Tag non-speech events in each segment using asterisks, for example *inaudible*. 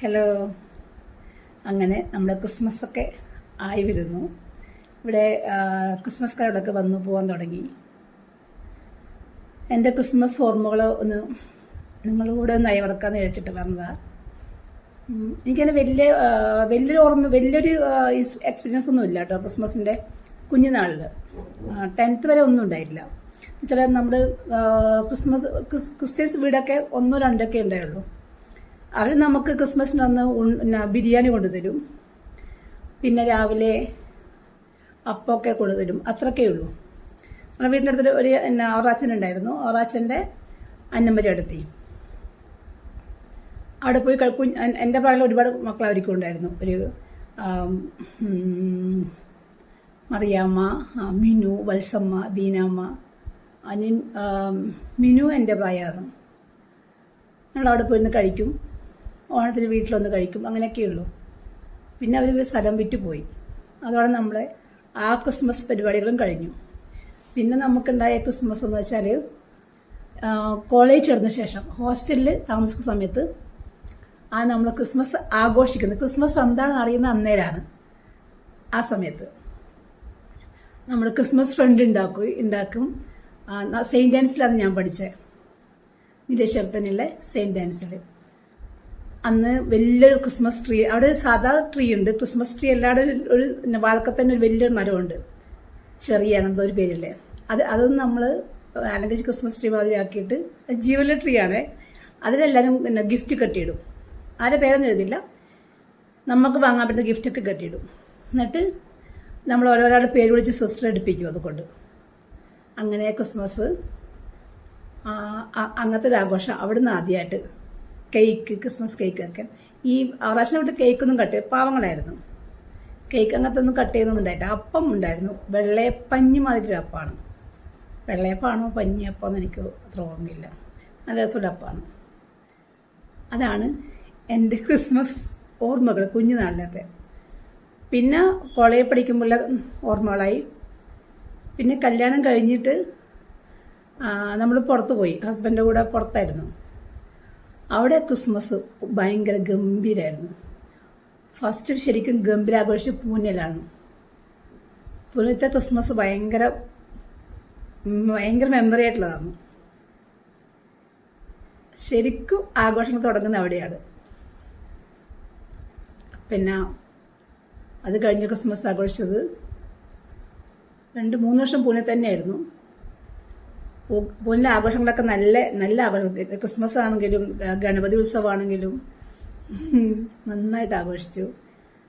Hello അങ്ങനെ നമ്മുടെ Christmas ഒക്കെ ആയി വരുന്നു. ഇവിടെ ക്രിസ്മസ് കാർഡൊക്കെ വന്നു പോകാൻ തുടങ്ങി. എന്റെ ക്രിസ്മസ് ഓർമ്മകൾ ഒന്ന് നിങ്ങളോട് ഒന്ന് അയവർക്കാന്ന് കഴിച്ചിട്ട് ഉം, എനിക്കതിന് വലിയ വലിയൊരു ഓർമ്മ വലിയൊരു എക്സ്പീരിയൻസ് ഒന്നും ഇല്ല കേട്ടോ ക്രിസ്മസിന്റെ കുഞ്ഞുനാളിൽ ടെൻത്ത് വരെ ഒന്നും ഉണ്ടായില്ല ചില നമ്മുടെ ക്രിസ്മസ് ക്രിസ്ത്യൻസ് വീടൊക്കെ ഒന്നോ രണ്ടൊക്കെ ഉണ്ടായുള്ളൂ. അവർ നമുക്ക് ക്രിസ്മസിന് അന്ന് ബിരിയാണി കൊണ്ടുതരും. പിന്നെ രാവിലെ അപ്പമൊക്കെ കൊണ്ടുതരും. അത്രക്കേ ഉള്ളൂ. നമ്മുടെ വീട്ടിലടുത്ത് ഒരു ഓറാച്ചൻ ഉണ്ടായിരുന്നു. ഓറാച്ചന്റെ അന്നമ്മ ചേട്ടത്തി അവിടെ പോയി കുഞ്ഞ് എൻ- എന്റെ പ്രായത്തിൽ ഒരുപാട് മക്കൾ അവർക്കും ഉണ്ടായിരുന്നു. ഒരു മറിയാമ്മ മിനു വത്സമ്മ ദീനാമ്മ അനി മിനു എന്റെ പ്രായമാണ് ഞങ്ങൾ അവിടെ പോയിരുന്ന് കഴിക്കും. ഓണത്തിന് വീട്ടിലൊന്ന് കഴിക്കും. അങ്ങനെയൊക്കെയുള്ളൂ. പിന്നെ അവർ സ്ഥലം വിറ്റ് പോയി അതോടെ നമ്മളെ ആ ക്രിസ്മസ് പരിപാടികളും കഴിഞ്ഞു. പിന്നെ നമുക്കുണ്ടായ ക്രിസ്മസ് എന്ന് വെച്ചാൽ കോളേജ് ചേർന്ന ശേഷം ഹോസ്റ്റലിൽ താമസിക്കുന്ന സമയത്ത് ആ നമ്മൾ ക്രിസ്മസ് ആഘോഷിക്കുന്നത് ക്രിസ്മസ് എന്താണെന്ന് അറിയുന്ന അന്നേരാണ് ആ സമയത്ത്. നമ്മൾ ക്രിസ്മസ് ഫ്രണ്ട് ഉണ്ടാക്കും ഉണ്ടാക്കും. സെയിന്റ് ആൻസിലാണ് ഞാൻ പഠിച്ചത് നിരശ്വരത്തനുള്ള സെയിന്റ് ആൻസിൽ അന്ന് വലിയൊരു ക്രിസ്മസ് ട്രീ അവിടെ സാധാ ട്രീ ഉണ്ട്. ക്രിസ്മസ് ട്രീ അല്ലാതെ ഒരു വാഴക്കത്ത് തന്നെ ഒരു വലിയൊരു മരമുണ്ട്. ചെറിയ അങ്ങനത്തെ ഒരു പേരില്ലേ. അത് അതൊന്നും നമ്മൾ അല്ലെങ്കിൽ ക്രിസ്മസ് ട്രീ മാതിരിയാക്കിയിട്ട് ജീവല ട്രീ ആണ്. അതിലെല്ലാവരും പിന്നെ ഗിഫ്റ്റ് കെട്ടിയിടും. ആരെ പേരൊന്നും എഴുതില്ല. നമുക്ക് വാങ്ങാൻ പറ്റുന്ന ഗിഫ്റ്റൊക്കെ കെട്ടിയിടും. എന്നിട്ട് നമ്മൾ ഓരോരാളുടെ പേര് വിളിച്ച് സിസ്റ്റർ എടുപ്പിക്കും അതുകൊണ്ട്. അങ്ങനെ ക്രിസ്മസ് അങ്ങനത്തെ ഒരു ആഘോഷം അവിടുന്ന് ആദ്യമായിട്ട് കേക്ക് ക്രിസ്മസ് കേക്കൊക്കെ ഈ ആറാശിനെ വിട്ട് കേക്കൊന്നും കട്ട് പാവങ്ങളായിരുന്നു. കേക്ക് അങ്ങനത്തെ ഒന്നും കട്ട് ചെയ്യുന്നൊന്നും ഉണ്ടായിട്ടില്ല. അപ്പം ഉണ്ടായിരുന്നു. വെള്ളയപ്പഞ്ഞ് മാതിരി ഒരു അപ്പമാണ് വെള്ളയപ്പാണോ പഞ്ഞിയപ്പം എന്ന് എനിക്ക് അത്ര ഓർമ്മയില്ല. നല്ല രസമുള്ള അപ്പമാണ് അതാണ് എന്റെ ക്രിസ്മസ് ഓർമ്മകൾ കുഞ്ഞുനാളിലത്തെ പിന്നെ കോളേജിൽ പഠിക്കുമ്പോൾ ഓർമ്മകളായി. പിന്നെ കല്യാണം കഴിഞ്ഞിട്ട് നമ്മൾ പുറത്ത് പോയി. ഹസ്ബൻഡിന്റെ കൂടെ പുറത്തായിരുന്നു. അവിടെ ക്രിസ്മസ് ഭയങ്കര ഗംഭീരമായിരുന്നു ഫസ്റ്റ് ശരിക്കും ഗംഭീരാഘോഷിച്ച് പൂനെയിലാണ് പൂനെത്തെ ക്രിസ്മസ് ഭയങ്കര ഭയങ്കര മെമ്മറി ആയിട്ടുള്ളതാണ്. ശരിക്കും ആഘോഷങ്ങൾ തുടങ്ങുന്ന അവിടെയാണ്. പിന്നെ അത് കഴിഞ്ഞ ക്രിസ്മസ് ആഘോഷിച്ചത് രണ്ട് മൂന്ന് വർഷം പൂനെ തന്നെയായിരുന്നു. പൂ- പൂനിലെ ആഘോഷങ്ങളൊക്കെ നല്ല നല്ല ആഘോഷം. ക്രിസ്മസ് ആണെങ്കിലും ഗണപതി ഉത്സവമാണെങ്കിലും *laughs* നന്നായിട്ട് ആഘോഷിച്ചു.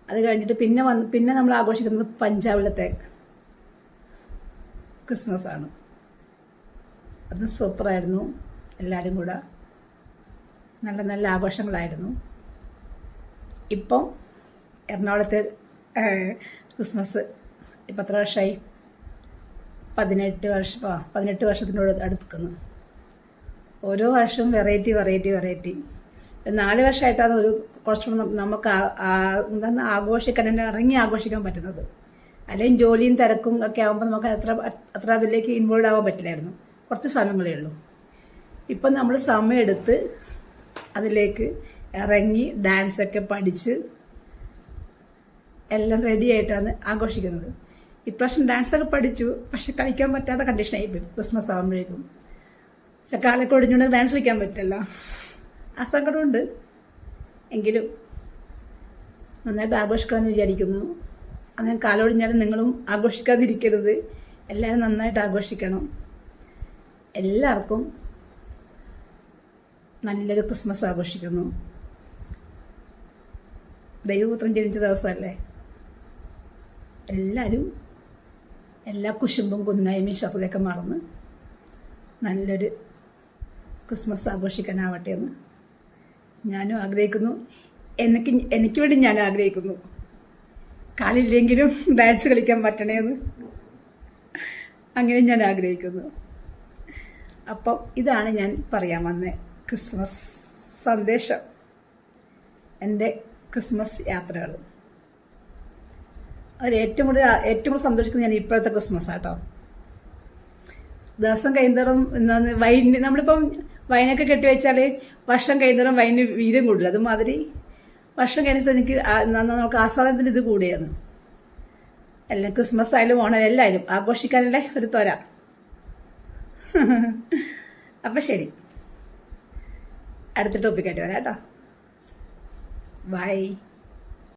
അത് കഴിഞ്ഞിട്ട് പിന്നെ വന്ന് പിന്നെ നമ്മൾ ആഘോഷിക്കുന്നത് പഞ്ചാബിലത്തെ ക്രിസ്മസ് ആണ്. അത് സൂപ്പറായിരുന്നു. എല്ലാവരും കൂടെ നല്ല നല്ല ആഘോഷങ്ങളായിരുന്നു. ഇപ്പം എറണാകുളത്ത് ക്രിസ്മസ് ഇപ്പം എത്ര വർഷമായി പതിനെട്ട് വർഷം പതിനെട്ട് വർഷത്തിനോട് അടുക്കുന്നത് ഓരോ വർഷവും വെറൈറ്റി വെറൈറ്റി വെറൈറ്റി നാല് വർഷമായിട്ടാണ് ഒരു കുറച്ചുകൂടെ നമുക്ക് എന്താണ് ആഘോഷിക്കാൻ തന്നെ ഇറങ്ങി ആഘോഷിക്കാൻ പറ്റുന്നത്. അല്ലെങ്കിൽ ജോലിയും തിരക്കും ഒക്കെ ആകുമ്പോൾ നമുക്ക് അത്ര അത്ര അതിലേക്ക് ഇൻവോൾവ് ആവാൻ പറ്റില്ലായിരുന്നു. കുറച്ച് സമയങ്ങളേ ഉള്ളൂ. ഇപ്പം നമ്മൾ സമയമെടുത്ത് അതിലേക്ക് ഇറങ്ങി ഡാൻസൊക്കെ പഠിച്ച് എല്ലാം റെഡി ആയിട്ടാണ് ആഘോഷിക്കുന്നത്. ഇപ്രാവശ്യം ഡാൻസൊക്കെ പഠിച്ചു. പക്ഷെ കളിക്കാൻ പറ്റാത്ത കണ്ടീഷനായി പോയി. ക്രിസ്മസ് ആകുമ്പോഴേക്കും പക്ഷെ കാലൊക്കെ ഒടിഞ്ഞുകൊണ്ട് ഡാൻസ് കളിക്കാൻ പറ്റില്ല. ആ സങ്കടമുണ്ട് എങ്കിലും നന്നായിട്ട് ആഘോഷിക്കണമെന്ന് വിചാരിക്കുന്നു. അങ്ങനെ കാലൊടിഞ്ഞാലും നിങ്ങളും ആഘോഷിക്കാതിരിക്കരുത്. എല്ലാവരും നന്നായിട്ട് ആഘോഷിക്കണം. എല്ലാവർക്കും നല്ലൊരു ക്രിസ്മസ് ആഘോഷിക്കുന്നു. ദൈവപുത്രൻ ജനിച്ച ദിവസമല്ലേ? എല്ലാവരും എല്ലാ കുശുമ്പും കുന്നായ്മയും ശത്രുതയൊക്കെ മറന്ന് നല്ലൊരു ക്രിസ്മസ് ആഘോഷിക്കാനാവട്ടെ എന്ന് ഞാനും ആഗ്രഹിക്കുന്നു. എനിക്ക് എനിക്ക് വേണ്ടി ഞാൻ ആഗ്രഹിക്കുന്നു. കാലില്ലെങ്കിലും ഡാൻസ് കളിക്കാൻ പറ്റണേന്ന് അങ്ങനെ ഞാൻ ആഗ്രഹിക്കുന്നു. അപ്പം ഇതാണ് ഞാൻ പറയാൻ വന്ന ക്രിസ്മസ് സന്ദേശം. എന്റെ ക്രിസ്മസ് യാത്രകൾ. അതിൽ ഏറ്റവും കൂടുതൽ ഏറ്റവും കൂടുതൽ സന്തോഷിക്കുന്നത് ഞാൻ ഇപ്പോഴത്തെ ക്രിസ്മസ് ആട്ടോ. ദിവസം കഴിയുന്നതും എന്താണ് വൈന് നമ്മളിപ്പം വൈനൊക്കെ കെട്ടിവെച്ചാൽ വർഷം കഴിയുന്നതും വൈന് വീരം കൂടില്ല അതുമാതിരി വർഷം കഴിഞ്ഞ എനിക്ക് നമുക്ക് ആസ്വാദനത്തിന് ഇത് കൂടിയാണ് എല്ലാം ക്രിസ്മസ് ആയാലും ഓണം എല്ലാവരും ആഘോഷിക്കാനല്ലേ ഒരു തൊര അപ്പം ശരി. അടുത്ത ടോപ്പിക്കായിട്ട് വരാം കേട്ടോ. ബൈ